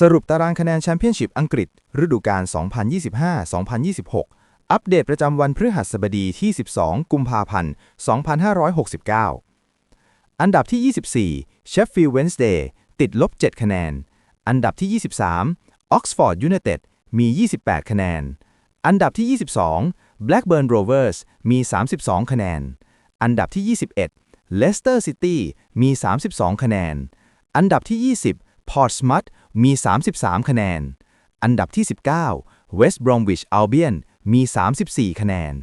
สรุปตารางคะแนนแชมเปี้ยนชิพอังกฤษ ฤดูกาล 2025-2026 อัปเดตประจำวันพฤหัสบดีที่ 12 กุมภาพันธ์ 2569 อันดับที่ 24 Sheffield Wednesday ติดลบ 7 คะแนน อันดับที่ 23 Oxford United มี 28 คะแนน อันดับที่ 22 Blackburn Rovers มี 32 คะแนน อันดับที่ 21 Leicester City มี 32 คะแนน อันดับที่ 20 Portsmouth มี 33 คะแนน อันดับที่ 19 West Bromwich Albion มี 34 คะแนน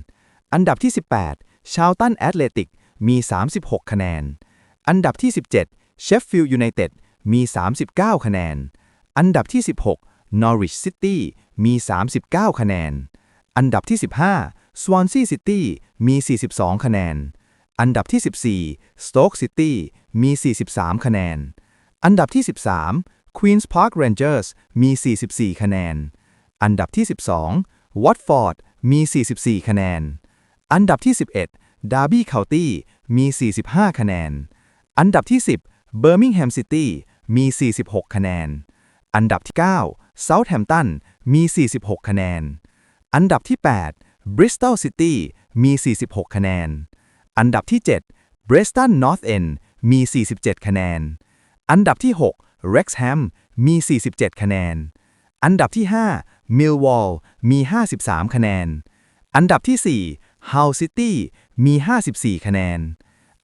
อันดับที่ 18 Charlton Athletic มี 36 คะแนน อันดับที่ 17 Sheffield United มี 39 คะแนน อันดับที่ 16 Norwich City มี 39 คะแนน อันดับที่ 15 Swansea City มี 42 คะแนน อันดับที่ 14 Stoke City มี 43 คะแนน อันดับที่ 13 Queen's Park Rangers มี 44 คะแนน อันดับที่ 12 Watford มี 44 คะแนน อันดับที่ 11 Derby County มี 45 คะแนน อันดับที่ 10 Birmingham City มี 46 คะแนน อันดับที่ 9 Southampton มี 46 คะแนน อันดับที่ 8 Bristol City มี 46 คะแนน อันดับที่ 7 Preston North End มี 47 คะแนน อันดับที่ 6 Wrexham มี 47 คะแนน อันดับที่5 Millwall มี 53 คะแนน อันดับที่4 Hull City มี 54 คะแนน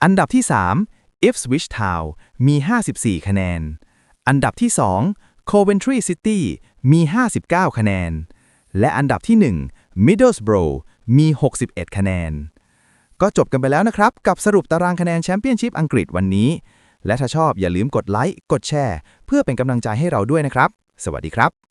อันดับที่3 Ipswich Town มี 54 คะแนน อันดับที่2 Coventry City มี 59 คะแนน และอันดับที่1 Middlesbrough มี 61 คะแนน ก็จบกันไปแล้วนะครับ กับสรุปตารางคะแนนแชมเปี้ยนชิพอังกฤษวันนี้ และถ้าชอบอย่าลืมกดไลค์ กดแชร์ เพื่อเป็นกำลังใจให้เราด้วยนะครับ สวัสดีครับ